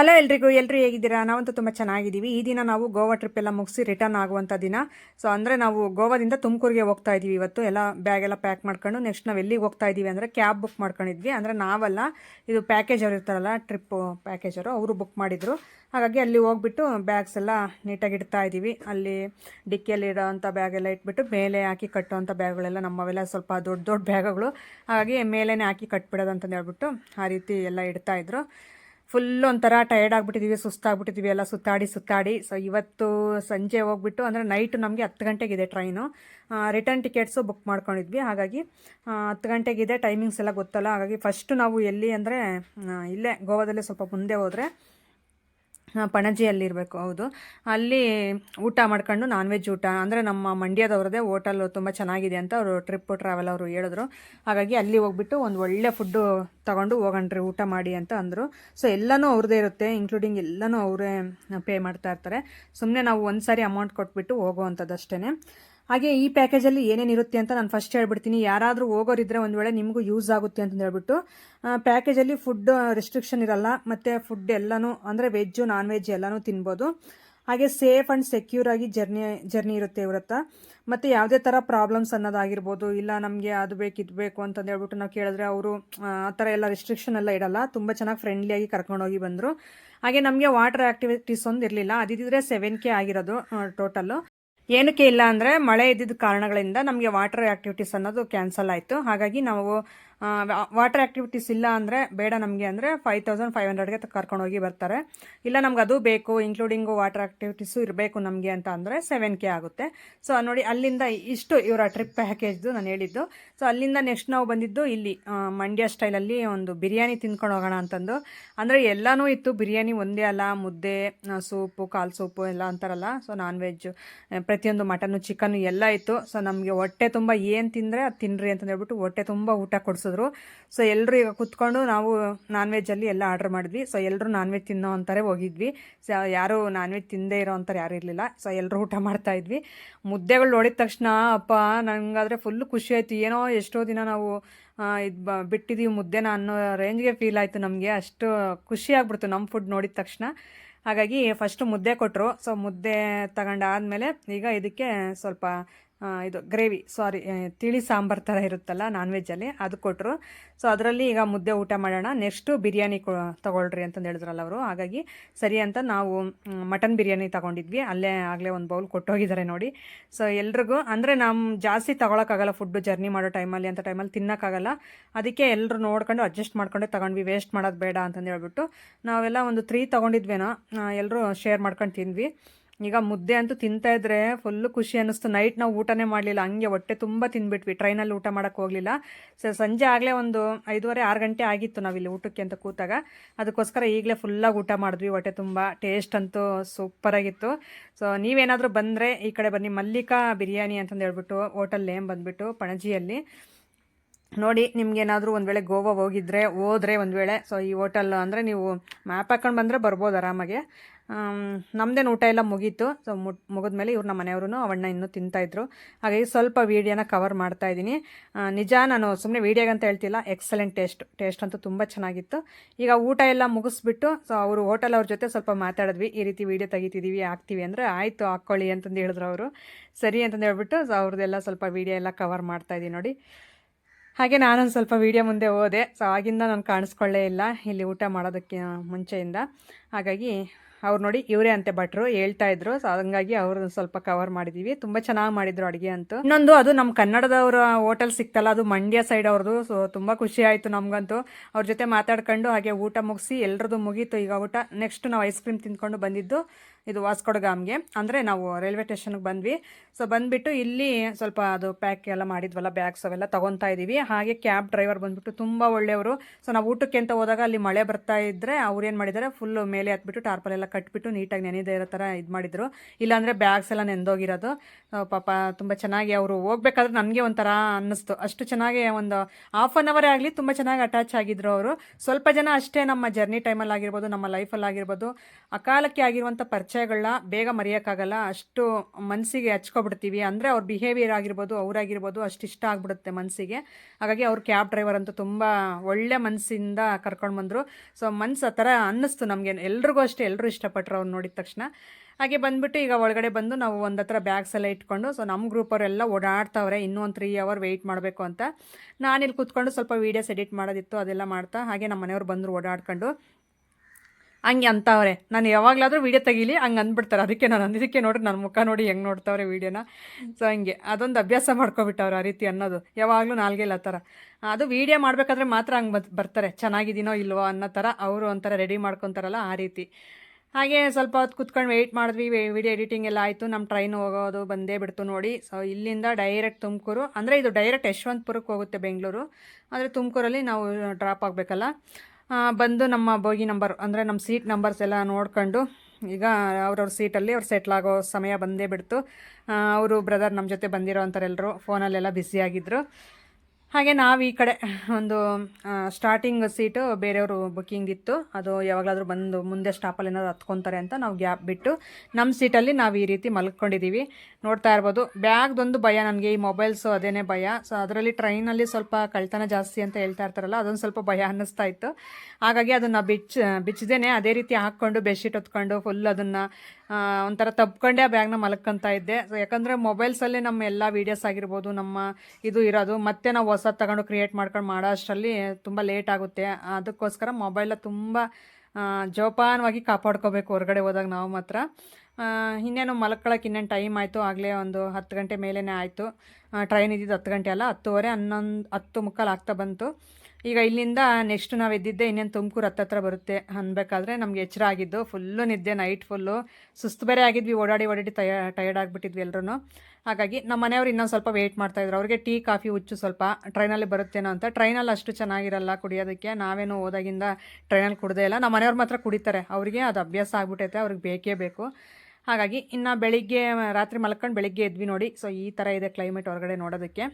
Hello ಎಲ್ರಿಗೂ ಎಲ್ಲರೂ ಹೇಗಿದ್ದೀರಾ? ನಾವಂತೂ ತುಂಬ ಚೆನ್ನಾಗಿದ್ದೀವಿ. ಈ ದಿನ ನಾವು ಗೋವಾ ಟ್ರಿಪ್ ಎಲ್ಲ ಮುಗಿಸಿ ರಿಟರ್ನ್ ಆಗುವಂಥ ದಿನ. ಸೊ ಅಂದರೆ ನಾವು ಗೋವಾದಿಂದ ತುಮಕೂರಿಗೆ ಹೋಗ್ತಾ ಇದ್ದೀವಿ ಇವತ್ತು. ಎಲ್ಲ ಬ್ಯಾಗ್ ಎಲ್ಲ ಪ್ಯಾಕ್ ಮಾಡ್ಕೊಂಡು ನೆಕ್ಸ್ಟ್ ನಾವು ಎಲ್ಲಿಗೆ ಹೋಗ್ತಾ ಇದ್ದೀವಿ ಅಂದರೆ ಕ್ಯಾಬ್ ಬುಕ್ ಮಾಡ್ಕೊಂಡಿದ್ವಿ. ಅಂದರೆ ನಾವಲ್ಲ, ಇದು ಪ್ಯಾಕೇಜ್ ಅವ್ರು ಇರ್ತಾರಲ್ಲ ಟ್ರಿಪ್ಪು ಪ್ಯಾಕೇಜ್ ಅವರು ಬುಕ್ ಮಾಡಿದರು. ಹಾಗಾಗಿ ಅಲ್ಲಿ ಹೋಗ್ಬಿಟ್ಟು ಬ್ಯಾಗ್ಸ್ ಎಲ್ಲ ನೀಟಾಗಿ ಇಡ್ತಾ ಇದ್ದೀವಿ. ಅಲ್ಲಿ ಡಿಕ್ಕಿಯಲ್ಲಿ ಇಡೋವಂಥ ಬ್ಯಾಗ್ ಎಲ್ಲ ಇಟ್ಬಿಟ್ಟು ಮೇಲೆ ಹಾಕಿ ಕಟ್ಟುವಂಥ ಬ್ಯಾಗ್ಗಳೆಲ್ಲ ನಮ್ಮವೆಲ್ಲ ಸ್ವಲ್ಪ ದೊಡ್ಡ ದೊಡ್ಡ ಬ್ಯಾಗ್ಗಳು ಹಾಗಾಗಿ ಮೇಲೇ ಹಾಕಿ ಕಟ್ಬಿಡೋದು ಅಂತಂದು ಹೇಳ್ಬಿಟ್ಟು ಆ ರೀತಿ ಎಲ್ಲ ಇಡ್ತಾ ಇದ್ರು. ಫುಲ್ ಒಂಥರ ಟಯರ್ಡ್ ಆಗಿಬಿಟ್ಟಿದ್ದೀವಿ ಸುಸ್ತಾಗ್ಬಿಟ್ಟಿದ್ದೀವಿ ಎಲ್ಲ ಸುತ್ತಾಡಿ ಸುತ್ತಾಡಿ. ಸೊ ಇವತ್ತು ಸಂಜೆ ಹೋಗ್ಬಿಟ್ಟು, ಅಂದರೆ ನೈಟ್ ನಮಗೆ ಹತ್ತು ಗಂಟೆಗಿದೆ ಟ್ರೈನು ರಿಟರ್ನ್ ಟಿಕೆಟ್ಸು ಬುಕ್ ಮಾಡ್ಕೊಂಡಿದ್ವಿ. ಹಾಗಾಗಿ ಹತ್ತು ಗಂಟೆಗಿದೆ ಟೈಮಿಂಗ್ಸ್ ಎಲ್ಲ ಗೊತ್ತಲ್ಲ. ಹಾಗಾಗಿ ಫಸ್ಟು ನಾವು ಎಲ್ಲಿ ಅಂದರೆ ಇಲ್ಲೇ ಗೋವಾದಲ್ಲೇ ಸ್ವಲ್ಪ ಮುಂದೆ ಹೋದರೆ ಪಣಜಿಯಲ್ಲಿರಬೇಕು, ಹೌದು. ಅಲ್ಲಿ ಊಟ ಮಾಡ್ಕೊಂಡು ನಾನ್ ವೆಜ್ ಊಟ, ಅಂದರೆ ನಮ್ಮ ಮಂಡ್ಯದವ್ರದ್ದೇ ಹೋಟೆಲ್ ತುಂಬ ಚೆನ್ನಾಗಿದೆ ಅಂತ ಅವರು ಟ್ರಿಪ್ ಟ್ರಾವೆಲ್ ಅವರು ಹೇಳಿದ್ರು. ಹಾಗಾಗಿ ಅಲ್ಲಿ ಹೋಗ್ಬಿಟ್ಟು ಒಂದು ಒಳ್ಳೆ ಫುಡ್ಡು ತಗೊಂಡು ಹೋಗಣ್ರಿ, ಊಟ ಮಾಡಿ ಅಂತ ಅಂದರು. ಸೊ ಎಲ್ಲನೂ ಅವ್ರದ್ದೇ ಇರುತ್ತೆ ಇನ್ಕ್ಲೂಡಿಂಗ್ ಎಲ್ಲನೂ ಅವರೇ ಪೇ ಮಾಡ್ತಾ ಇರ್ತಾರೆ. ಸುಮ್ಮನೆ ನಾವು ಒಂದು ಸಾರಿ ಅಮೌಂಟ್ ಕೊಟ್ಬಿಟ್ಟು ಹೋಗುವಂಥದ್ದು ಅಷ್ಟೇ ಹಾಗೆ ಈ ಪ್ಯಾಕೇಜಲ್ಲಿ ಏನೇನು ಇರುತ್ತೆ ಅಂತ ನಾನು ಫಸ್ಟ್ ಹೇಳ್ಬಿಡ್ತೀನಿ. ಯಾರಾದರೂ ಹೋಗೋರಿದ್ರೆ ಒಂದು ವೇಳೆ ನಿಮಗೂ ಯೂಸ್ ಆಗುತ್ತೆ ಅಂತ ಹೇಳ್ಬಿಟ್ಟು ಪ್ಯಾಕೇಜಲ್ಲಿ ಫುಡ್ ರೆಸ್ಟ್ರಿಕ್ಷನ್ ಇರಲ್ಲ. ಮತ್ತು ಫುಡ್ ಎಲ್ಲನೂ, ಅಂದರೆ ವೆಜ್ಜು ನಾನ್ ವೆಜ್ ಎಲ್ಲನೂ ತಿನ್ಬೋದು. ಹಾಗೆ ಸೇಫ್ ಆ್ಯಂಡ್ ಸೆಕ್ಯೂರ್ ಆಗಿ ಜರ್ನಿ ಜರ್ನಿ ಇರುತ್ತೆ ಇವರತ್ತ ಮತ್ತು ಯಾವುದೇ ಥರ ಪ್ರಾಬ್ಲಮ್ಸ್ ಅನ್ನೋದಾಗಿರ್ಬೋದು, ಇಲ್ಲ ನಮಗೆ ಅದು ಬೇಕು, ಇದು ಬೇಕು ಅಂತಂದು ಹೇಳ್ಬಿಟ್ಟು ನಾವು ಕೇಳಿದ್ರೆ ಅವರು, ಆ ಥರ ಎಲ್ಲ ರೆಸ್ಟ್ರಿಕ್ಷನ್ ಎಲ್ಲ ಇಡಲ್ಲ. ತುಂಬ ಚೆನ್ನಾಗಿ ಫ್ರೆಂಡ್ಲಿಯಾಗಿ ಕರ್ಕೊಂಡೋಗಿ ಬಂದರು. ಹಾಗೆ ನಮಗೆ ವಾಟರ್ ಆ್ಯಕ್ಟಿವಿಟೀಸ್ ಒಂದು ಇರಲಿಲ್ಲ. ಅದಿದ್ದರೆ ಸೆವೆನ್ ಕೆ ಆಗಿರೋದು ಟೋಟಲ್ಲು ಏನಕ್ಕೆ ಇಲ್ಲ ಅಂದರೆ ಮಳೆ ಇದ್ದಿದ್ದ ಕಾರಣಗಳಿಂದ ನಮಗೆ ವಾಟರ್ ಆ್ಯಕ್ಟಿವಿಟೀಸ್ ಅನ್ನೋದು ಕ್ಯಾನ್ಸಲ್ ಆಯಿತು. ಹಾಗಾಗಿ ನಾವು ವಾಟರ್ ಆ್ಯಕ್ಟಿವಿಟೀಸ್ ಇಲ್ಲ ಅಂದರೆ ಬೇಡ ನಮಗೆ ಅಂದರೆ ಫೈವ್ ತೌಸಂಡ್ ಫೈವ್ ಹಂಡ್ರೆಡ್ಗೆ ಕರ್ಕೊಂಡೋಗಿ ಬರ್ತಾರೆ. ಇಲ್ಲ ನಮ್ಗೆ ಅದು ಬೇಕು ಇನ್ಕ್ಲೂಡಿಂಗು ವಾಟರ್ ಆ್ಯಕ್ಟಿವಿಟೀಸು ಇರಬೇಕು ನಮಗೆ ಅಂತ ಅಂದರೆ ಸೆವೆನ್ ಕೆ ಆಗುತ್ತೆ. ಸೊ ನೋಡಿ ಅಲ್ಲಿಂದ ಇಷ್ಟು ಇವರ ಟ್ರಿಪ್ ಪ್ಯಾಕೇಜ್ದು ನಾನು ಹೇಳಿದ್ದು. ಸೊ ಅಲ್ಲಿಂದ ನೆಕ್ಸ್ಟ್ ನಾವು ಬಂದಿದ್ದು ಇಲ್ಲಿ ಮಂಡ್ಯ ಸ್ಟೈಲಲ್ಲಿ ಒಂದು ಬಿರಿಯಾನಿ ತಿನ್ಕೊಂಡು ಹೋಗೋಣ ಅಂತಂದು. ಅಂದರೆ ಎಲ್ಲನೂ ಇತ್ತು, ಬಿರಿಯಾನಿ ಒಂದೇ ಅಲ್ಲ, ಮುದ್ದೆ ಸೂಪು, ಕಾಲು ಸೂಪು ಎಲ್ಲ ಅಂತಾರಲ್ಲ ಸೊ ನಾನ್ ವೆಜ್ ಪ್ರತಿಯೊಂದು ಮಟನ್ನು ಚಿಕನ್ನು ಎಲ್ಲ ಇತ್ತು. ಸೊ ನಮಗೆ ಹೊಟ್ಟೆ ತುಂಬ ಏನು ತಿಂದರೆ ಅದು ತಿನ್ನಿರಿ ಅಂತ ಹೇಳ್ಬಿಟ್ಟು ಹೊಟ್ಟೆ ತುಂಬ ಊಟ ಕೊಡಿಸಿದ್ರು ಸೊ ಎಲ್ಲರೂ ಈಗ ಕುತ್ಕೊಂಡು ನಾವು ನಾನ್ ವೆಜ್ಜಲ್ಲಿ ಎಲ್ಲ ಆರ್ಡ್ರ್ ಮಾಡಿದ್ವಿ. ಸೊ ಎಲ್ಲರೂ ನಾನ್ ವೆಜ್ ತಿನ್ನೋ ಅಂತಾರೆ ಹೋಗಿದ್ವಿ. ಸೊ ಯಾರು ನಾನ್ ವೆಜ್ ತಿಂದೇ ಇರೋ ಅಂತಾರೆ ಯಾರು ಇರಲಿಲ್ಲ. ಸೊ ಎಲ್ಲರೂ ಊಟ ಮಾಡ್ತಾ ಇದ್ವಿ. ಮುದ್ದೆಗಳು ನೋಡಿದ ತಕ್ಷಣ, ಅಪ್ಪ ನನಗಾದರೆ ಫುಲ್ ಖುಷಿ ಆಯಿತು. ಏನೋ ಎಷ್ಟೋ ದಿನ ನಾವು ಇದು ಬ ಬಿಟ್ಟಿದ್ದೀವಿ ಮುದ್ದೆನ ಅನ್ನೋ ರೇಂಜ್ಗೆ ಫೀಲ್ ಆಯಿತು ನಮಗೆ. ಅಷ್ಟು ಖುಷಿ ಆಗ್ಬಿಡ್ತು ನಮ್ಮ ಫುಡ್ ನೋಡಿದ ತಕ್ಷಣ. ಹಾಗಾಗಿ ಫಸ್ಟು ಮುದ್ದೆ ಕೊಟ್ಟರು ಸೊ ಮುದ್ದೆ ತಗೊಂಡಾದ್ಮೇಲೆ ಈಗ ಇದಕ್ಕೆ ಸ್ವಲ್ಪ ಇದು ಗ್ರೇವಿ, ಸಾರಿ ತಿಳಿ ಸಾಂಬಾರು ಥರ ಇರುತ್ತಲ್ಲ ನಾನ್ ವೆಜ್ಜಲ್ಲಿ ಅದು ಕೊಟ್ಟರು ಸೊ ಅದರಲ್ಲಿ ಈಗ ಮುದ್ದೆ ಊಟ ಮಾಡೋಣ. ನೆಕ್ಸ್ಟು ಬಿರಿಯಾನಿ ಕೊ, ತಗೊಳ್ರಿ ಅಂತಂದು ಹೇಳಿದ್ರಲ್ಲ ಅವರು. ಹಾಗಾಗಿ ಸರಿ ಅಂತ ನಾವು ಮಟನ್ ಬಿರಿಯಾನಿ ತೊಗೊಂಡಿದ್ವಿ. ಅಲ್ಲೇ ಆಗಲೇ ಒಂದು ಬೌಲ್ ಕೊಟ್ಟೋಗಿದ್ದಾರೆ ನೋಡಿ. ಸೊ ಎಲ್ರಿಗೂ, ಅಂದರೆ ನಮ್ಮ ಜಾಸ್ತಿ ತಗೊಳಕ್ಕಾಗಲ್ಲ ಫುಡ್ಡು ಜರ್ನಿ ಮಾಡೋ ಟೈಮಲ್ಲಿ ಅಂತ ಟೈಮಲ್ಲಿ ತಿನ್ನೋಕ್ಕಾಗಲ್ಲ. ಅದಕ್ಕೆ ಎಲ್ಲರೂ ನೋಡ್ಕೊಂಡು ಅಡ್ಜಸ್ಟ್ ಮಾಡ್ಕೊಂಡು ತಗೊಂಡ್ವಿ. ವೇಸ್ಟ್ ಮಾಡೋದು ಬೇಡ ಅಂತಂದು ಹೇಳ್ಬಿಟ್ಟು ನಾವೆಲ್ಲ ಒಂದು ತ್ರೀ ತೊಗೊಂಡಿದ್ವೇನೋ ಎಲ್ಲರೂ ಶೇರ್ ಮಾಡ್ಕೊಂಡು ತಿಂದ್ವಿ. ಈಗ ಮುದ್ದೆ ಅಂತೂ ತಿಂತಾ ಇದ್ರೆ ಫುಲ್ಲು ಖುಷಿ ಅನ್ನಿಸ್ತು. ನೈಟ್ ನಾವು ಊಟನೇ ಮಾಡಲಿಲ್ಲ. ಹಂಗೆ ಹೊಟ್ಟೆ ತುಂಬ ತಿಂದ್ಬಿಟ್ವಿ ಟ್ರೈನಲ್ಲಿ ಊಟ ಮಾಡೋಕ್ಕೆ ಹೋಗಲಿಲ್ಲ. ಸೊ ಸಂಜೆ ಆಗಲೇ ಒಂದು ಐದೂವರೆ, ಆರು ಗಂಟೆ ಆಗಿತ್ತು ನಾವಿಲ್ಲಿ ಊಟಕ್ಕೆ ಅಂತ ಕೂತಾಗ. ಅದಕ್ಕೋಸ್ಕರ ಈಗಲೇ ಫುಲ್ಲಾಗಿ ಊಟ ಮಾಡಿದ್ವಿ. ಹೊಟ್ಟೆ ತುಂಬ ಟೇಸ್ಟ್ ಅಂತೂ ಸೂಪರಾಗಿತ್ತು ಸೊ ನೀವೇನಾದರೂ ಬಂದರೆ ಈ ಕಡೆ ಬನ್ನಿ. ಮಲ್ಲಿಕಾ ಬಿರಿಯಾನಿ ಅಂತಂದು ಹೇಳ್ಬಿಟ್ಟು ಹೋಟೆಲ್ ನೇಮ್ ಬಂದುಬಿಟ್ಟು ಪಣಜಿಯಲ್ಲಿ. ನೋಡಿ, ನಿಮ್ಗೇನಾದರೂ ಒಂದು ವೇಳೆ ಗೋವಾ ಹೋಗಿದ್ರೆ, ಹೋದ್ರೆ ಒಂದು ವೇಳೆ. ಸೊ ಈ ಹೋಟೆಲ್ ಅಂದರೆ ನೀವು ಮ್ಯಾಪ್ ಹಾಕೊಂಡು ಬಂದರೆ ಬರ್ಬೋದು ಆರಾಮಾಗೆ. ನಮ್ಮದೇನು ಊಟ ಎಲ್ಲ ಮುಗೀತು. ಸೊ ಮುಗಿದ ಮೇಲೆ ಇವ್ರು ನಮ್ಮ ಮನೆಯವರು ಅವಣ್ಣ ಇನ್ನೂ ತಿಂತಾಯಿದ್ರು. ಹಾಗಾಗಿ ಸ್ವಲ್ಪ ವೀಡಿಯೋನ ಕವರ್ ಮಾಡ್ತಾ ಇದ್ದೀನಿ. ನಿಜ ನಾನು ಸುಮ್ಮನೆ ವೀಡಿಯೋಗಂತ ಹೇಳ್ತಿಲ್ಲ ಎಕ್ಸಲೆಂಟ್ ಟೇಸ್ಟ್ ಟೇಸ್ಟ್ ಅಂತೂ ತುಂಬ ಚೆನ್ನಾಗಿತ್ತು. ಈಗ ಊಟ ಎಲ್ಲ ಮುಗಿಸ್ಬಿಟ್ಟು ಸೊ ಅವರು ಹೋಟೆಲ್ ಅವ್ರ ಜೊತೆ ಸ್ವಲ್ಪ ಮಾತಾಡಿದ್ವಿ. ಈ ರೀತಿ ವೀಡಿಯೋ ತೆಗಿತಿದ್ದೀವಿ ಹಾಕ್ತೀವಿ ಅಂದರೆ ಆಯಿತು, ಹಾಕ್ಕೊಳ್ಳಿ ಅಂತಂದು ಹೇಳಿದ್ರು ಅವರು. ಸರಿ ಅಂತಂದು ಹೇಳ್ಬಿಟ್ಟು ಸೊ ಅವ್ರದ್ದೆಲ್ಲ ಸ್ವಲ್ಪ ವೀಡಿಯೋ ಎಲ್ಲ ಕವರ್ ಮಾಡ್ತಾ ಇದ್ದೀನಿ ನೋಡಿ. ಹಾಗೆ ನಾನೊಂದು ಸ್ವಲ್ಪ ವೀಡಿಯೋ ಮುಂದೆ ಹೋದೆ. ಸೊ ಆಗಿಂದ ನಾನು ಕಾಣಿಸ್ಕೊಳ್ಳೇ ಇಲ್ಲ ಇಲ್ಲಿ ಊಟ ಮಾಡೋದಕ್ಕೆ ಮುಂಚೆಯಿಂದ. ಹಾಗಾಗಿ ಅವ್ರು ನೋಡಿ ಇವರೇ ಅಂತೆ ಭಟ್ರು ಹೇಳ್ತಾ ಇದ್ರು. ಸೊ ಹಂಗಾಗಿ ಅವ್ರು ಸ್ವಲ್ಪ ಕವರ್ ಮಾಡಿದೀವಿ. ತುಂಬ ಚೆನ್ನಾಗಿ ಮಾಡಿದ್ರು ಅಡುಗೆ ಅಂತೂ. ಇನ್ನೊಂದು ಅದು ನಮ್ಮ ಕನ್ನಡದವರ ಹೋಟೆಲ್ ಸಿಕ್ತಲ್ಲ, ಅದು ಮಂಡ್ಯ ಸೈಡ್ ಅವ್ರದ್ದು ಸೊ ತುಂಬ ಖುಷಿ ಆಯಿತು ನಮಗಂತೂ. ಅವ್ರ ಜೊತೆ ಮಾತಾಡ್ಕೊಂಡು ಹಾಗೆ ಊಟ ಮುಗಿಸಿ ಎಲ್ರದ್ದು ಮುಗೀತು ಈಗ ಊಟ. ನೆಕ್ಸ್ಟ್ ನಾವು ಐಸ್ ಕ್ರೀಮ್ ತಿಂದ್ಕೊಂಡು ಬಂದಿದ್ದು ಇದು ವಾಸ್ಕೊಡಗಾಮ್ಗೆ. ಅಂದರೆ ನಾವು ರೈಲ್ವೆ ಸ್ಟೇಷನ್ಗೆ ಬಂದ್ವಿ. ಸೊ ಬಂದುಬಿಟ್ಟು ಇಲ್ಲಿ ಸ್ವಲ್ಪ ಅದು ಪ್ಯಾಕ್ ಎಲ್ಲ ಮಾಡಿದ್ವಲ್ಲ ಬ್ಯಾಗ್ಸ್ ಅವೆಲ್ಲ ತೊಗೊತಾ ಇದ್ದೀವಿ ಹಾಗೆ ಕ್ಯಾಬ್ ಡ್ರೈವರ್ ಬಂದುಬಿಟ್ಟು ತುಂಬ ಒಳ್ಳೆಯವರು. ಸೊ ನಾವು ಊಟಕ್ಕೆ ಅಂತ ಹೋದಾಗ ಅಲ್ಲಿ ಮಳೆ ಬರ್ತಾ ಇದ್ದರೆ ಅವ್ರು ಏನು ಮಾಡಿದ್ದಾರೆ? ಫುಲ್ಲು ಮೇಲೆ ಹತ್ಬಿಟ್ಟು ಟಾರ್ಪಲ್ ಎಲ್ಲ ಕಟ್ಬಿಟ್ಟು ನೀಟಾಗಿ ನೆನೆದೇ ಇರೋ ಥರ ಇದು ಮಾಡಿದರು. ಇಲ್ಲಾಂದರೆ ಬ್ಯಾಗ್ಸ್ ಎಲ್ಲ ನೆನೆದೋಗಿರೋದು ಪಾಪ ತುಂಬ ಚೆನ್ನಾಗಿ ಅವರು ಹೋಗ್ಬೇಕಾದ್ರೆ ನನಗೆ ಒಂಥರ ಅನ್ನಿಸ್ತು. ಅಷ್ಟು ಚೆನ್ನಾಗಿ ಒಂದು ಹಾಫ್ ಆನ್ ಅವರೇ ಆಗಲಿ ತುಂಬ ಚೆನ್ನಾಗಿ ಅಟ್ಯಾಚ್ ಆಗಿದ್ರು ಅವರು. ಸ್ವಲ್ಪ ಜನ ಅಷ್ಟೇ ನಮ್ಮ ಜರ್ನಿ ಟೈಮಲ್ಲಿ ಆಗಿರ್ಬೋದು, ನಮ್ಮ ಲೈಫಲ್ಲಿ ಆಗಿರ್ಬೋದು. ಅಕಾಲಕ್ಕೆ ಆಗಿರುವಂಥ ಪರಿಚಯ ಪರಿಚಯಗಳನ್ನ ಬೇಗ ಮರೆಯೋಕ್ಕಾಗಲ್ಲ. ಅಷ್ಟು ಮನಸ್ಸಿಗೆ ಹಚ್ಕೊಬಿಡ್ತೀವಿ. ಅಂದರೆ ಅವ್ರ ಬಿಹೇವಿಯರ್ ಆಗಿರ್ಬೋದು, ಅವರಾಗಿರ್ಬೋದು ಅಷ್ಟು ಇಷ್ಟ ಆಗಿಬಿಡುತ್ತೆ ಮನಸ್ಸಿಗೆ ಹಾಗಾಗಿ ಅವ್ರ ಕ್ಯಾಬ್ ಡ್ರೈವರ್ ಅಂತೂ ತುಂಬ ಒಳ್ಳೆ ಮನಸ್ಸಿಂದ ಕರ್ಕೊಂಡು ಬಂದರು. ಸೊ ಮನ್ಸು ಆ ಥರ ಅನ್ನಿಸ್ತು ನಮಗೆ. ಎಲ್ರಿಗೂ ಅಷ್ಟೇ ಎಲ್ಲರೂ ಇಷ್ಟಪಟ್ಟರು ಅವ್ನು ನೋಡಿದ ತಕ್ಷಣ. ಹಾಗೆ ಬಂದುಬಿಟ್ಟು ಈಗ ಒಳಗಡೆ ಬಂದು ನಾವು ಒಂದು ಹತ್ರ ಬ್ಯಾಗ್ಸ್ ಎಲ್ಲ ಇಟ್ಕೊಂಡು ಸೊ ನಮ್ಮ ಗ್ರೂಪವರೆಲ್ಲ ಓಡಾಡ್ತಾವ್ರೆ, ಇನ್ನೂ ಒಂದು ತ್ರೀ ಅವರ್ ವೆಯ್ಟ್ ಮಾಡಬೇಕು ಅಂತ. ನಾನಿಲ್ಲಿ ಕೂತ್ಕೊಂಡು ಸ್ವಲ್ಪ ವೀಡಿಯೋಸ್ ಎಡಿಟ್ ಮಾಡೋದಿತ್ತು, ಅದೆಲ್ಲ ಮಾಡ್ತಾ, ಹಾಗೆ ನಮ್ಮ ಮನೆಯವ್ರು ಬಂದರು ಓಡಾಡ್ಕೊಂಡು. ಹಂಗೆ ಅಂತವ್ರೆ. ನಾನು ಯಾವಾಗಲಾದರೂ ವೀಡಿಯೋ ತೆಗೀಲಿ, ಹಂಗೆ ಅಂದ್ಬಿಡ್ತಾರೆ. ಅದಕ್ಕೆ ನಾನು ಅಂದಿದ್ದಕ್ಕೆ ನೋಡ್ರಿ ನನ್ನ ಮುಖ ನೋಡಿ ಹೆಂಗೆ ನೋಡ್ತಾವ್ರೆ ವೀಡಿಯೋನ ಸೊ ಹಂಗೆ. ಅದೊಂದು ಅಭ್ಯಾಸ ಮಾಡ್ಕೊಬಿಟ್ಟವ್ರು ಆ ರೀತಿ ಅನ್ನೋದು. ಯಾವಾಗಲೂ ನಾಲ್ಗೆಲ್ಲ ಥರ ಅದು ವೀಡಿಯೋ ಮಾಡಬೇಕಾದ್ರೆ ಮಾತ್ರ ಹಂಗೆ ಬರ್ತಾರೆ. ಚೆನ್ನಾಗಿದ್ದೀನೋ ಇಲ್ವೋ ಅನ್ನೋ ಥರ ಅವರು ಒಂಥರ ರೆಡಿ ಮಾಡ್ಕೊತಾರಲ್ಲ ಆ ರೀತಿ. ಹಾಗೆ ಸ್ವಲ್ಪ ಹೊತ್ತು ಕುತ್ಕೊಂಡು ವೆಯ್ಟ್ ಮಾಡಿದ್ವಿ ವಿಡಿಯೋ ಎಡಿಟಿಂಗ್ ಎಲ್ಲ ಆಯಿತು ನಮ್ಮ ಟ್ರೈನ್ ಹೋಗೋದು ಬಂದೇ ಬಿಡ್ತು ನೋಡಿ. ಸೊ ಇಲ್ಲಿಂದ ಡೈರೆಕ್ಟ್ ತುಮಕೂರು, ಅಂದರೆ ಇದು ಡೈರೆಕ್ಟ್ ಯಶವಂತಪುರಕ್ಕೆ ಹೋಗುತ್ತೆ ಬೆಂಗಳೂರು. ಆದರೆ ತುಮಕೂರಲ್ಲಿ ನಾವು ಡ್ರಾಪ್ ಆಗಬೇಕಲ್ಲ. ಬಂದು ನಮ್ಮ ಬೋಗಿ ನಂಬರ್ ಅಂದರೆ ನಮ್ಮ ಸೀಟ್ ನಂಬರ್ಸ್ ಎಲ್ಲ ನೋಡ್ಕೊಂಡು, ಈಗ ಅವ್ರವ್ರ ಸೀಟಲ್ಲಿ ಅವ್ರು ಆಗೋ ಸಮಯ ಬಂದೇ ಬಿಡ್ತು. ಅವರು ಬ್ರದರ್ ನಮ್ಮ ಜೊತೆ ಬಂದಿರೋ ಅಂಥವ್ರೆಲ್ಲರೂ ಫೋನಲ್ಲೆಲ್ಲ ಬ್ಯುಸಿಯಾಗಿದ್ದರು ಹಾಗೆ ನಾವು ಈ ಕಡೆ ಒಂದು ಸ್ಟಾರ್ಟಿಂಗ್ ಸೀಟು ಬೇರೆಯವರು ಬುಕ್ಕಿಂಗ್ ಇತ್ತು. ಅದು ಯಾವಾಗಲಾದರೂ ಬಂದು ಮುಂದೆ ಸ್ಟಾಪಲ್ಲಿ ಏನಾದ್ರು ಹತ್ಕೊತಾರೆ ಅಂತ ನಾವು ಗ್ಯಾಪ್ ಬಿಟ್ಟು ನಮ್ಮ ಸೀಟಲ್ಲಿ ನಾವು ಈ ರೀತಿ ಮಲ್ಕೊಂಡಿದ್ದೀವಿ ನೋಡ್ತಾ ಇರ್ಬೋದು ಬ್ಯಾಗ್ದೊಂದು ಭಯ ನನಗೆ ಈ ಮೊಬೈಲ್ಸು ಅದೇನೇ ಭಯ. ಸೊ ಅದರಲ್ಲಿ ಟ್ರೈನಲ್ಲಿ ಸ್ವಲ್ಪ ಕಳ್ತನ ಜಾಸ್ತಿ ಅಂತ ಹೇಳ್ತಾ ಇರ್ತಾರಲ್ಲ, ಅದೊಂದು ಸ್ವಲ್ಪ ಭಯ ಅನ್ನಿಸ್ತಾ ಇತ್ತು. ಹಾಗಾಗಿ ಅದನ್ನು ಬಿಚ್ಚ ಬಿಚ್ಚದೇನೆ ಅದೇ ರೀತಿ ಹಾಕ್ಕೊಂಡು ಬೆಡ್ಶೀಟ್ ಹೊತ್ಕೊಂಡು ಫುಲ್ ಅದನ್ನು ಒಂಥರ ತಬ್ಕೊಂಡೆ ಆ ಬ್ಯಾಗ್ನ ಮಲ್ಕೊಂತ ಇದ್ದೆ. ಸೊ ಯಾಕಂದರೆ ಮೊಬೈಲ್ಸಲ್ಲೇ ನಮ್ಮ ಎಲ್ಲ ವೀಡಿಯೋಸ್ ಆಗಿರ್ಬೋದು, ನಮ್ಮ ಇದು ಇರೋದು, ಮತ್ತೆ ನಾವು ಹೊಸದು ತಗೊಂಡು ಕ್ರಿಯೇಟ್ ಮಾಡ್ಕೊಂಡು ಮಾಡೋ ಅಷ್ಟರಲ್ಲಿ ತುಂಬ ಲೇಟ್ ಆಗುತ್ತೆ. ಅದಕ್ಕೋಸ್ಕರ ಮೊಬೈಲ ತುಂಬ ಜೋಪಾನವಾಗಿ ಕಾಪಾಡ್ಕೋಬೇಕು ಹೊರಗಡೆ ಹೋದಾಗ ನಾವು ಮಾತ್ರ. ಇನ್ನೇನು ಮಲ್ಕೊಳಕ್ಕೆ ಇನ್ನೇನು ಟೈಮ್ ಆಯಿತು, ಆಗಲೇ ಒಂದು ಹತ್ತು ಗಂಟೆ ಮೇಲೇ ಆಯಿತು. ಟ್ರೈನ್ ಇದ್ದಿದ್ದು ಹತ್ತು ಗಂಟೆ ಅಲ್ಲ, ಹತ್ತುವರೆ ಹನ್ನೊಂದು, ಹತ್ತು ಮುಕ್ಕಾಲು ಆಗ್ತಾ ಬಂತು. ಈಗ ಇಲ್ಲಿಂದ ನೆಕ್ಸ್ಟ್ ನಾವು ಎದ್ದಿದ್ದೆ ಇನ್ನೇನು ತುಮಕೂರು ಹತ್ತತ್ರ ಬರುತ್ತೆ ಅನ್ಬೇಕಾದ್ರೆ ನಮ್ಗೆ ಎಚ್ಚರ ಆಗಿದ್ದು ಫುಲ್ಲು ನಿದ್ದೆ ನೈಟ್ ಫುಲ್ಲು ಸುಸ್ತು ಬೇರೆ ಆಗಿದ್ವಿ, ಓಡಾಡಿ ಓಡಾಡಿ ಟಯ ಟಯರ್ಡ್ ಆಗಿಬಿಟ್ಟಿದ್ವಿ ಎಲ್ಲರೂ ಹಾಗಾಗಿ ನಮ್ಮ ಮನೆಯವರು ಇನ್ನೊಂದು ಸ್ವಲ್ಪ ವೆಯ್ಟ್ ಮಾಡ್ತಾಯಿದ್ರು ಅವ್ರಿಗೆ ಟೀ, ಕಾಫಿ, ಹುಚ್ಚು ಸ್ವಲ್ಪ. ಟ್ರೈನಲ್ಲಿ ಬರುತ್ತೇನೋ ಅಂತ. ಟ್ರೈನಲ್ಲಿ ಅಷ್ಟು ಚೆನ್ನಾಗಿರಲ್ಲ ಕುಡಿಯೋದಕ್ಕೆ. ನಾವೇನು ಹೋದಾಗಿಂದ ಟ್ರೈನಲ್ಲಿ ಕುಡ್ದೇ ಇಲ್ಲ. ನಮ್ಮ ಮನೆಯವ್ರು ಮಾತ್ರ ಕುಡಿತಾರೆ. ಅವರಿಗೆ ಅದು ಅಭ್ಯಾಸ ಆಗ್ಬಿಟ್ಟೈತೆ. ಅವ್ರಿಗೆ ಬೇಕೇ ಬೇಕು. ಹಾಗಾಗಿ ಇನ್ನು ಬೆಳಿಗ್ಗೆ, ರಾತ್ರಿ ಮಲ್ಕೊಂಡು ಬೆಳಿಗ್ಗೆ ಎದ್ವಿ ನೋಡಿ. ಸೊ ಈ ಥರ ಇದೆ ಕ್ಲೈಮೇಟ್ ಹೊರಗಡೆ ನೋಡೋದಕ್ಕೆ.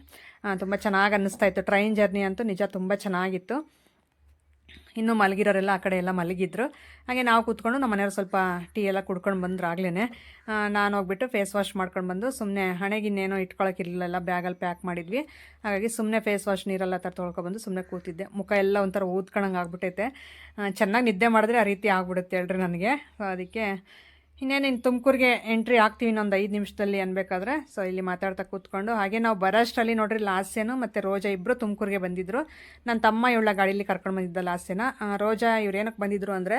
ತುಂಬ ಚೆನ್ನಾಗಿ ಅನ್ನಿಸ್ತಾ ಇತ್ತು. ಟ್ರೈನ್ ಜರ್ನಿ ಅಂತೂ ನಿಜ ತುಂಬ ಚೆನ್ನಾಗಿತ್ತು. ಇನ್ನು ಮಲಗಿರೋರೆಲ್ಲ ಆ ಕಡೆ ಎಲ್ಲ ಮಲಗಿದ್ರು. ಹಾಗೆ ನಾವು ಕೂತ್ಕೊಂಡು ನಮ್ಮ ಮನೆಯವ್ರು ಸ್ವಲ್ಪ ಟೀ ಎಲ್ಲ ಕುಡ್ಕೊಂಡು ಬಂದ್ರು ಆಗ್ಲೇ ನಾನು ಹೋಗ್ಬಿಟ್ಟು ಫೇಸ್ ವಾಶ್ ಮಾಡ್ಕೊಂಡು ಬಂದು ಸುಮ್ಮನೆ ಹಣೆಗಿನ್ನೇನೋ ಇಟ್ಕೊಳಕ್ಕಿರಲಿಲ್ಲ ಬ್ಯಾಗಲ್ಲಿ ಪ್ಯಾಕ್ ಮಾಡಿದ್ವಿ. ಹಾಗಾಗಿ ಸುಮ್ಮನೆ ಫೇಸ್ ವಾಶ್ ನೀರೆಲ್ಲ ಥರ ತೊಳ್ಕೊಬಂದು ಸುಮ್ಮನೆ ಕೂತಿದ್ದೆ. ಮುಖ ಎಲ್ಲ ಒಂಥರ ಊದ್ಕೊಂಡಂಗೆ ಆಗ್ಬಿಟ್ಟೈತೆ. ಚೆನ್ನಾಗಿ ನಿದ್ದೆ ಮಾಡಿದ್ರೆ ಆ ರೀತಿ ಆಗ್ಬಿಡುತ್ತೆ ಹೇಳ್ರಿ ನನಗೆ. ಅದಕ್ಕೆ ಇನ್ನೇನು ತುಮಕೂರಿಗೆ ಎಂಟ್ರಿ ಆಗ್ತೀವಿ ಇನ್ನೊಂದು ಐದು ನಿಮಿಷದಲ್ಲಿ ಅನ್ಬೇಕಾದ್ರೆ. ಸೊ ಇಲ್ಲಿ ಮಾತಾಡ್ತಾ ಕೂತ್ಕೊಂಡು. ಹಾಗೆ ನಾವು ಬರೋಷ್ಟರಲ್ಲಿ ನೋಡ್ರಿ ಲಾಸ್ಯನು ಮತ್ತು ರೋಜಾ ಇಬ್ಬರು ತುಮಕೂರಿಗೆ ಬಂದಿದ್ದರು ನನ್ನ ತಮ್ಮ ಇವಳ ಗಾಡೀಲಿ ಕರ್ಕೊಂಡು ಬಂದಿದ್ದ ಲಾಸ್ಯನ. ರೋಜಾ ಇವ್ರು ಏನಕ್ಕೆ ಬಂದಿದ್ರು ಅಂದರೆ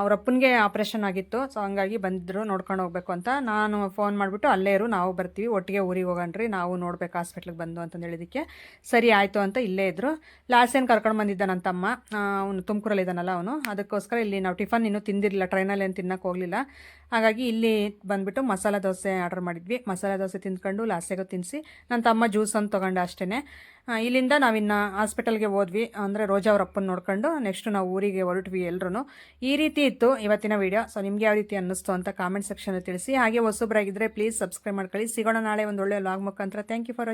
ಅವ್ರ ಅಪ್ಪನಿಗೆ ಆಪ್ರೇಷನ್ ಆಗಿತ್ತು. ಸೊ ಹಂಗಾಗಿ ಬಂದಿದ್ರು ನೋಡ್ಕೊಂಡು ಹೋಗ್ಬೇಕು ಅಂತ. ನಾನು ಫೋನ್ ಮಾಡಿಬಿಟ್ಟು ಅಲ್ಲೇ ಇರು, ನಾವು ಬರ್ತೀವಿ. ಒಟ್ಟಿಗೆ ಊರಿಗೆ ಹೋಗೋಣ್ರಿ, ನಾವು ನೋಡ್ಬೇಕು ಹಾಸ್ಪಿಟ್ಲಿಗೆ ಬಂದು ಅಂತಂದು ಹೇಳಿದಕ್ಕೆ. ಸರಿ, ಆಯಿತು ಅಂತ ಇಲ್ಲೇ ಇದ್ದರು ಲಾಸ್ಯನ್ ಕರ್ಕೊಂಡು ಬಂದಿದ್ದ ನನ್ನ ತಮ್ಮ. ಅವನು ತುಮಕೂರಲ್ಲಿ ಇದ್ದಾನಲ್ಲ ಅವನು. ಅದಕ್ಕೋಸ್ಕರ ಇಲ್ಲಿ ನಾವು ಟಿಫನ್ ಇನ್ನೂ ತಿಂದಿರಲಿಲ್ಲ ಟ್ರೈನಲ್ಲಿ ಏನು ತಿನ್ನಕ್ಕೆ ಹೋಗಲಿಲ್ಲ. ಹಾಗಾಗಿ ಇಲ್ಲಿ ಬಂದುಬಿಟ್ಟು ಮಸಾಲೆ ದೋಸೆ ಆರ್ಡರ್ ಮಾಡಿದ್ವಿ. ಮಸಾಲೆ ದೋಸೆ ತಿಂದ್ಕೊಂಡು ಲಾಸ್ಟಿಗೆ ತಿನ್ನಿಸಿ ನನ್ನ ತಮ್ಮ ಜ್ಯೂಸ್ ಅಂತ ತೊಗೊಂಡೆ ಅಷ್ಟೇ ಇಲ್ಲಿಂದ ನಾವಿನ್ನು ಹಾಸ್ಪಿಟಲ್ಗೆ ಹೋದ್ವಿ. ಅಂದರೆ ರೋಜಾ ಅವ್ರ ಅಪ್ಪನ ನೋಡ್ಕೊಂಡು ನೆಕ್ಸ್ಟ್ ನಾವು ಊರಿಗೆ ಹೊರಟ್ವಿ ಎಲ್ಲರೂ ಈ ರೀತಿ ಇತ್ತು ಇವತ್ತಿನ ವೀಡಿಯೋ ಸೊ ನಿಮಗೆ ಯಾವ ರೀತಿ ಅನ್ನಿಸ್ತು ಅಂತ ಕಾಮೆಂಟ್ ಸೆಕ್ಷನಲ್ಲಿ ತಿಳಿಸಿ. ಹಾಗೆ ಹೊಸಬ್ರಾಗಿದ್ದರೆ ಪ್ಲೀಸ್ ಸಬ್ಸ್ಕ್ರೈಬ್ ಮಾಡ್ಕೊಳ್ಳಿ. ಸಿಗೋಣ ನಾಳೆ ಒಂದು ಒಳ್ಳೆ ಲಾಗ್ ಮುಖಾಂತರ. Thank you for